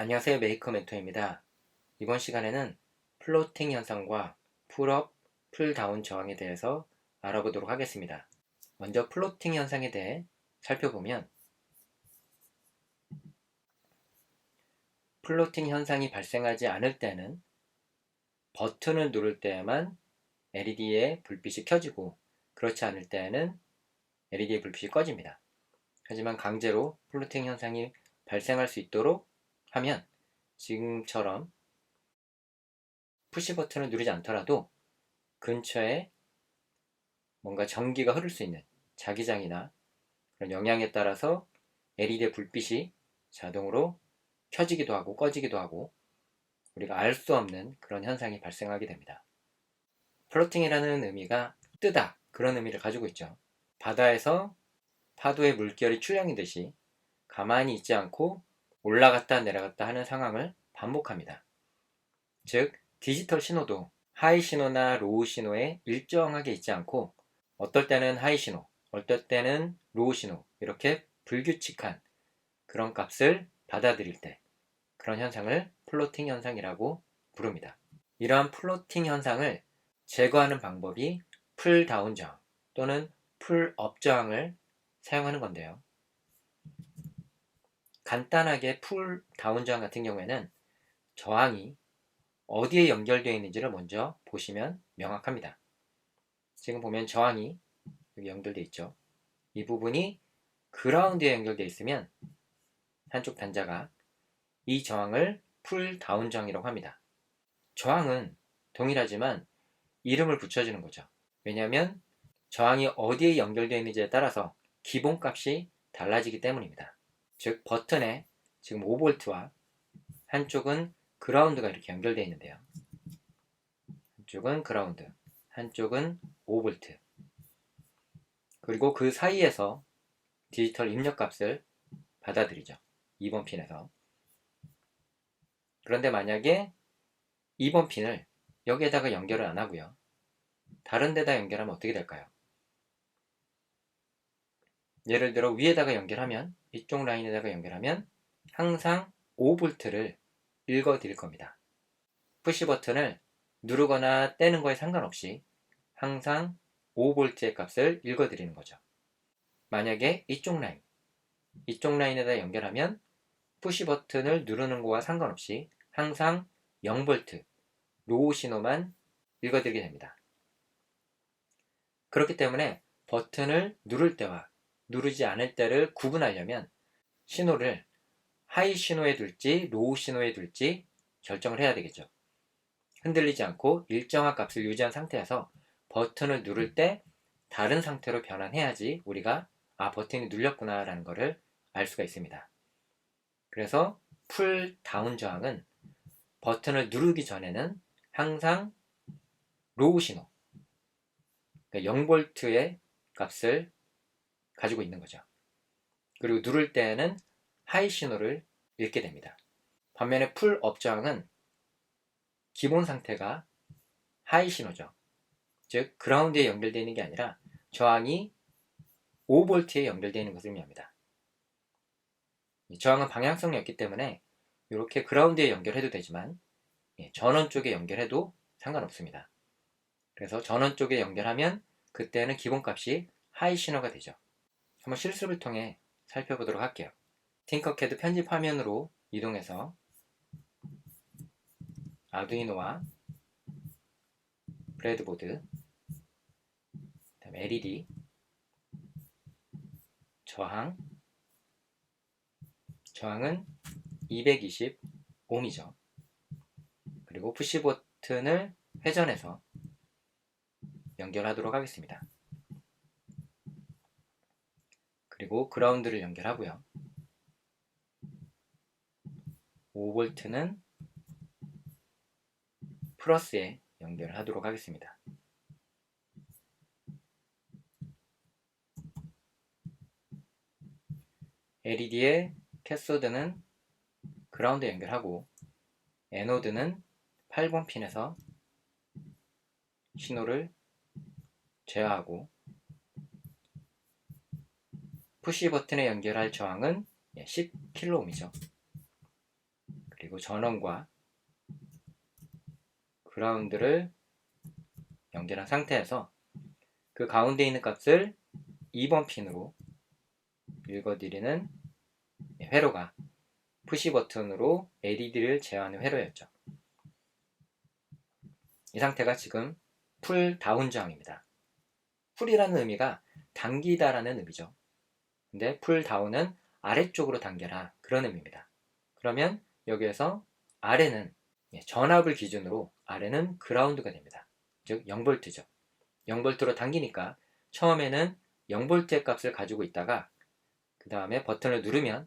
안녕하세요 메이커 멘토입니다. 이번 시간에는 플로팅 현상과 풀업, 풀다운 저항에 대해서 알아보도록 하겠습니다. 먼저 플로팅 현상에 대해 살펴보면 플로팅 현상이 발생하지 않을 때는 버튼을 누를 때에만 LED의 불빛이 켜지고 그렇지 않을 때에는 LED의 불빛이 꺼집니다. 하지만 강제로 플로팅 현상이 발생할 수 있도록 하면 지금처럼 푸시 버튼을 누르지 않더라도 근처에 뭔가 전기가 흐를 수 있는 자기장이나 그런 영향에 따라서 LED 불빛이 자동으로 켜지기도 하고 꺼지기도 하고 우리가 알 수 없는 그런 현상이 발생하게 됩니다. 플로팅이라는 의미가 뜨다 그런 의미를 가지고 있죠. 바다에서 파도의 물결이 출렁이듯이 가만히 있지 않고 올라갔다 내려갔다 하는 상황을 반복합니다. 즉, 디지털 신호도 하이 신호나 로우 신호에 일정하게 있지 않고 어떨 때는 하이 신호, 어떨 때는 로우 신호 이렇게 불규칙한 그런 값을 받아들일 때 그런 현상을 플로팅 현상이라고 부릅니다. 이러한 플로팅 현상을 제거하는 방법이 풀 다운 저항 또는 풀업 저항을 사용하는 건데요. 간단하게 풀 다운 저항 같은 경우에는 저항이 어디에 연결되어 있는지를 먼저 보시면 명확합니다. 지금 보면 저항이 여기 연결되어 있죠. 이 부분이 그라운드에 연결되어 있으면 한쪽 단자가 이 저항을 풀 다운 저항이라고 합니다. 저항은 동일하지만 이름을 붙여주는 거죠. 왜냐하면 저항이 어디에 연결되어 있는지에 따라서 기본값이 달라지기 때문입니다. 즉 버튼에 지금 5V와 한쪽은 그라운드가 이렇게 연결되어 있는데요. 한쪽은 그라운드, 한쪽은 5V. 그리고 그 사이에서 디지털 입력 값을 받아들이죠. 2번 핀에서. 그런데 만약에 2번 핀을 여기에다가 연결을 안 하고요. 다른 데다 연결하면 어떻게 될까요? 예를 들어 위에다가 연결하면 이쪽 라인에다가 연결하면 항상 5V를 읽어 드릴 겁니다. 푸시 버튼을 누르거나 떼는 거에 상관없이 항상 5V의 값을 읽어 드리는 거죠. 만약에 이쪽 라인, 이쪽 라인에다 연결하면 푸시 버튼을 누르는 거와 상관없이 항상 0V, 로우 신호만 읽어드리게 됩니다. 그렇기 때문에 버튼을 누를 때와 누르지 않을 때를 구분하려면 신호를 하이 신호에 둘지 로우 신호에 둘지 결정을 해야 되겠죠. 흔들리지 않고 일정한 값을 유지한 상태에서 버튼을 누를 때 다른 상태로 변환해야지 우리가 아 버튼이 눌렸구나 라는 것을 알 수가 있습니다. 그래서 풀 다운 저항은 버튼을 누르기 전에는 항상 로우 신호 그러니까 0V의 값을 가지고 있는 거죠. 그리고 누를 때에는 하이 신호를 읽게 됩니다. 반면에 풀 업 저항은 기본 상태가 하이 신호죠. 즉 그라운드에 연결되어 있는 게 아니라 저항이 5V에 연결되어 있는 것을 의미합니다. 저항은 방향성이 없기 때문에 이렇게 그라운드에 연결해도 되지만 예, 전원 쪽에 연결해도 상관없습니다. 그래서 전원 쪽에 연결하면 그때는 기본값이 하이 신호가 되죠. 한번 실습을 통해 살펴보도록 할게요. 팅커캐드 편집 화면으로 이동해서 아두이노와 브레드보드 LED 저항 저항은 220옴이죠. 그리고 푸시 버튼을 회전해서 연결하도록 하겠습니다. 그리고 그라운드를 연결하고요. 5V는 플러스에 연결하도록 하겠습니다. LED의 캐소드는 그라운드 연결하고 에노드는 8번 핀에서 신호를 제어하고 푸시 버튼에 연결할 저항은 10kΩ이죠. 그리고 전원과 그라운드를 연결한 상태에서 그 가운데 있는 값을 2번 핀으로 읽어드리는 회로가 푸시 버튼으로 LED를 제어하는 회로였죠. 이 상태가 지금 풀 다운 저항입니다. 풀이라는 의미가 당기다라는 의미죠. 근데 풀 다운은 아래쪽으로 당겨라 그런 의미입니다. 그러면 여기에서 아래는 예, 전압을 기준으로 아래는 그라운드가 됩니다. 즉 0볼트죠. 0볼트로 당기니까 처음에는 0볼트의 값을 가지고 있다가 그 다음에 버튼을 누르면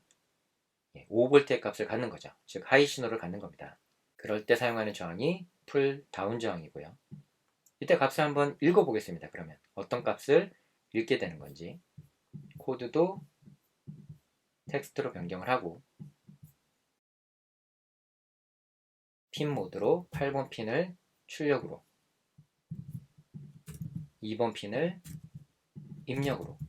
5볼트의 예, 값을 갖는 거죠. 즉 하이 신호를 갖는 겁니다. 그럴 때 사용하는 저항이 풀 다운 저항이고요. 이때 값을 한번 읽어보겠습니다. 그러면 어떤 값을 읽게 되는 건지 코드도 텍스트로 변경을 하고 핀 모드로 8번 핀을 출력으로 2번 핀을 입력으로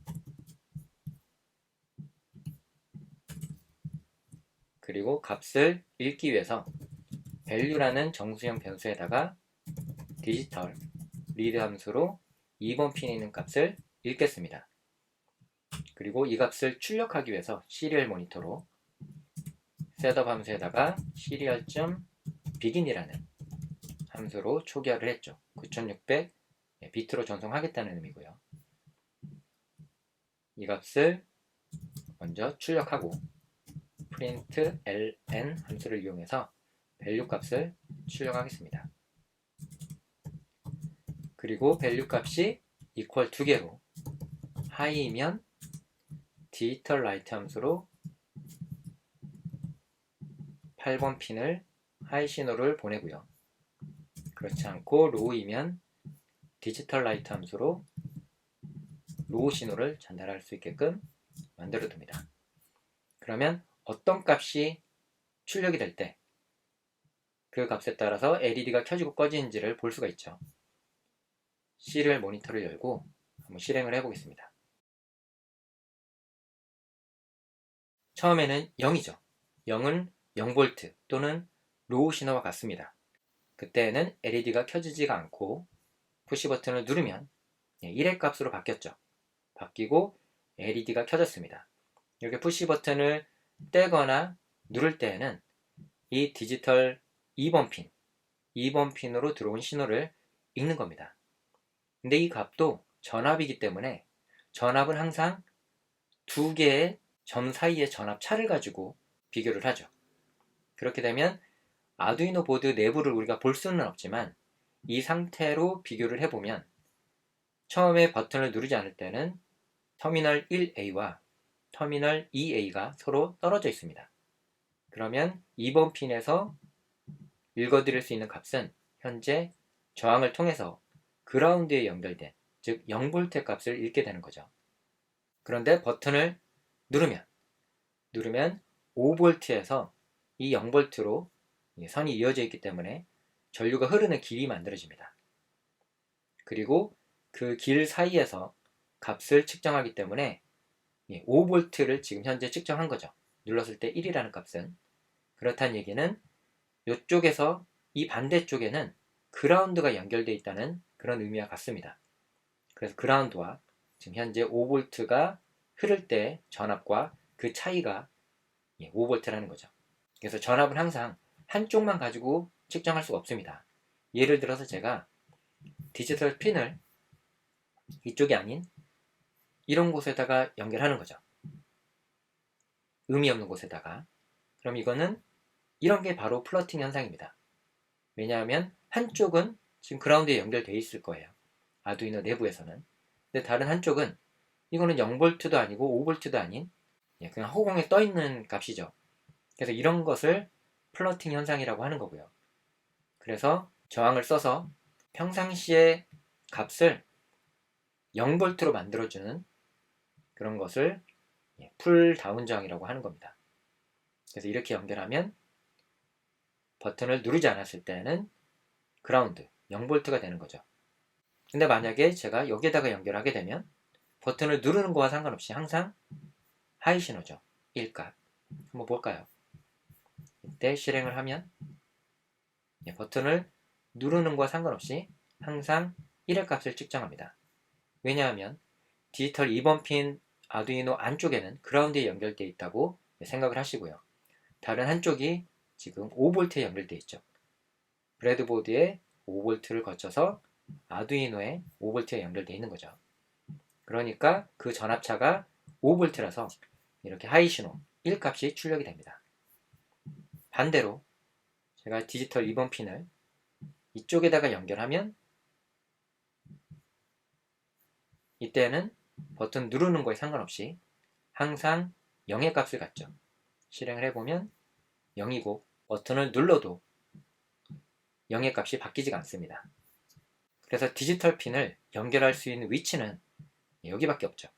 그리고 값을 읽기 위해서 value라는 정수형 변수에다가 디지털 리드 함수로 2번 핀에 있는 값을 읽겠습니다. 그리고 이 값을 출력하기 위해서 시리얼 모니터로 셋업 함수에다가 시리얼.begin이라는 함수로 초기화를 했죠. 9600 비트로 전송하겠다는 의미고요. 이 값을 먼저 출력하고 print ln 함수를 이용해서 value 값을 출력하겠습니다. 그리고 value 값이 equal 두 개로 high이면 디지털 라이트 함수로 8번 핀을 하이 신호를 보내고요. 그렇지 않고 로우이면 디지털 라이트 함수로 로우 신호를 전달할 수 있게끔 만들어 둡니다. 그러면 어떤 값이 출력이 될 때 그 값에 따라서 LED가 켜지고 꺼지는지를 볼 수가 있죠. C를 모니터를 열고 한번 실행을 해보겠습니다. 처음에는 0이죠. 0은 0V 또는 로우 신호와 같습니다. 그때는 LED가 켜지지가 않고 푸시 버튼을 누르면 1의 값으로 바뀌었죠. 바뀌고 LED가 켜졌습니다. 이렇게 푸시 버튼을 떼거나 누를 때에는 이 디지털 2번 핀, 2번 핀으로 들어온 신호를 읽는 겁니다. 근데 이 값도 전압이기 때문에 전압은 항상 두 개의 점 사이의 전압 차를 가지고 비교를 하죠. 그렇게 되면 아두이노 보드 내부를 우리가 볼 수는 없지만 이 상태로 비교를 해보면 처음에 버튼을 누르지 않을 때는 터미널 1A와 터미널 2A가 서로 떨어져 있습니다. 그러면 2번 핀에서 읽어드릴 수 있는 값은 현재 저항을 통해서 그라운드에 연결된 즉 0V 값을 읽게 되는 거죠. 그런데 버튼을 누르면 누르면 5V에서 이 0V로 선이 이어져 있기 때문에 전류가 흐르는 길이 만들어집니다. 그리고 그 길 사이에서 값을 측정하기 때문에 5V를 지금 현재 측정한 거죠. 눌렀을 때 1이라는 값은 그렇다는 얘기는 이쪽에서 이 반대쪽에는 그라운드가 연결되어 있다는 그런 의미와 같습니다. 그래서 그라운드와 지금 현재 5V가 흐를 때 전압과 그 차이가 5V라는 거죠. 그래서 전압은 항상 한쪽만 가지고 측정할 수가 없습니다. 예를 들어서 제가 디지털 핀을 이쪽이 아닌 이런 곳에다가 연결하는 거죠. 의미 없는 곳에다가. 그럼 이거는 이런 게 바로 플러팅 현상입니다. 왜냐하면 한쪽은 지금 그라운드에 연결되어 있을 거예요. 아두이노 내부에서는. 근데 다른 한쪽은 이거는 0볼트도 아니고 5볼트도 아닌 예, 그냥 허공에 떠 있는 값이죠. 그래서 이런 것을 플러팅 현상이라고 하는 거고요. 그래서 저항을 써서 평상시에 값을 0볼트로 만들어주는 그런 것을 예, 풀 다운 저항이라고 하는 겁니다. 그래서 이렇게 연결하면 버튼을 누르지 않았을 때는 그라운드 0볼트가 되는 거죠. 근데 만약에 제가 여기에다가 연결하게 되면 버튼을 누르는 거와 상관없이 항상 하이 신호죠. 1값. 한번 볼까요? 때 실행을 하면 예, 버튼을 누르는 것과 상관없이 항상 1의 값을 측정합니다. 왜냐하면 디지털 2번 핀 아두이노 안쪽에는 그라운드에 연결되어 있다고 생각을 하시고요. 다른 한쪽이 지금 5V에 연결되어 있죠. 브레드보드에 5V를 거쳐서 아두이노에 5V에 연결되어 있는 거죠. 그러니까 그 전압차가 5V라서 이렇게 하이 신호 1값이 출력이 됩니다. 반대로 제가 디지털 2번 핀을 이쪽에다가 연결하면 이때는 버튼 누르는 거에 상관없이 항상 0의 값을 갖죠. 실행을 해보면 0이고 버튼을 눌러도 0의 값이 바뀌지가 않습니다. 그래서 디지털 핀을 연결할 수 있는 위치는 여기밖에 없죠.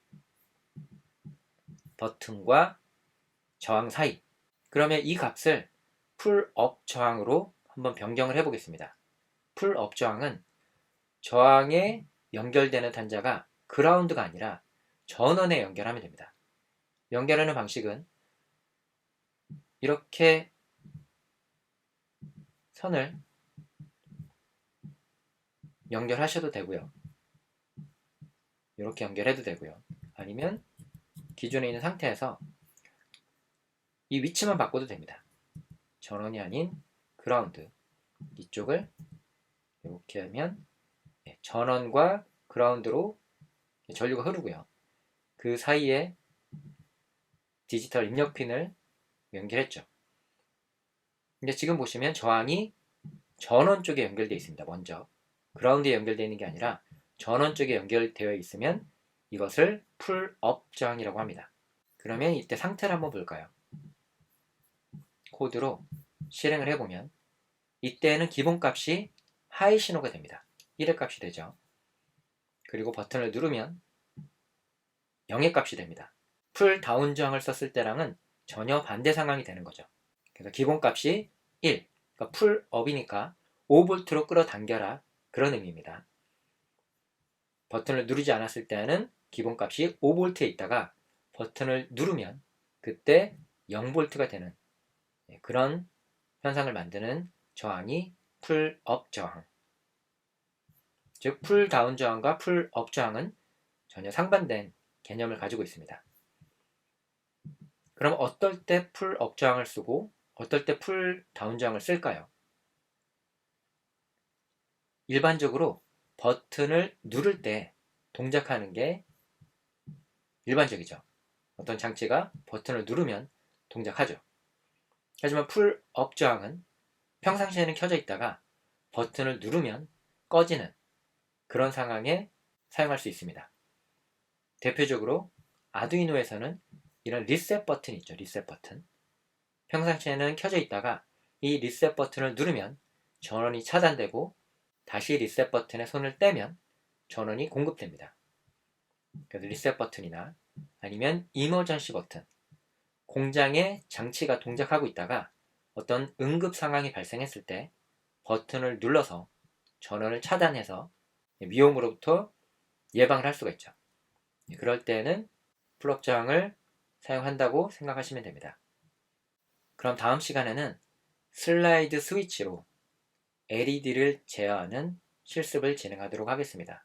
버튼과 저항 사이. 그러면 이 값을 풀업 저항으로 한번 변경을 해보겠습니다. 풀업 저항은 저항에 연결되는 단자가 그라운드가 아니라 전원에 연결하면 됩니다. 연결하는 방식은 이렇게 선을 연결하셔도 되고요. 이렇게 연결해도 되고요. 아니면 기존에 있는 상태에서 이 위치만 바꿔도 됩니다. 전원이 아닌 그라운드 이쪽을 이렇게 하면 네, 전원과 그라운드로 전류가 흐르고요. 그 사이에 디지털 입력 핀을 연결했죠. 근데 지금 보시면 저항이 전원 쪽에 연결되어 있습니다. 먼저 그라운드에 연결되어 있는 게 아니라 전원 쪽에 연결되어 있으면 이것을 풀업 저항이라고 합니다. 그러면 이때 상태를 한번 볼까요? 코드로 실행을 해보면 이때는 기본값이 하이 신호가 됩니다. 1의 값이 되죠. 그리고 버튼을 누르면 0의 값이 됩니다. 풀 다운 저항을 썼을 때랑은 전혀 반대 상황이 되는 거죠. 그래서 기본값이 1, 그러니까 풀업이니까 5V로 끌어당겨라 그런 의미입니다. 버튼을 누르지 않았을 때는 기본값이 5V에 있다가 버튼을 누르면 그때 0V가 되는 네, 그런 현상을 만드는 저항이 풀업 저항. 즉, 풀다운 저항과 풀업 저항은 전혀 상반된 개념을 가지고 있습니다. 그럼 어떨 때 풀업 저항을 쓰고 어떨 때 풀다운 저항을 쓸까요? 일반적으로 버튼을 누를 때 동작하는 게 일반적이죠. 어떤 장치가 버튼을 누르면 동작하죠. 하지만 풀업 저항은 평상시에는 켜져 있다가 버튼을 누르면 꺼지는 그런 상황에 사용할 수 있습니다. 대표적으로 아두이노에서는 이런 리셋 버튼이 있죠. 리셋 버튼. 평상시에는 켜져 있다가 이 리셋 버튼을 누르면 전원이 차단되고 다시 리셋 버튼에 손을 떼면 전원이 공급됩니다. 그래서 리셋 버튼이나 아니면 이머전시 버튼 공장에 장치가 동작하고 있다가 어떤 응급 상황이 발생했을 때 버튼을 눌러서 전원을 차단해서 위험으로부터 예방을 할 수가 있죠. 그럴 때는 플럭 저항을 사용한다고 생각하시면 됩니다. 그럼 다음 시간에는 슬라이드 스위치로 LED를 제어하는 실습을 진행하도록 하겠습니다.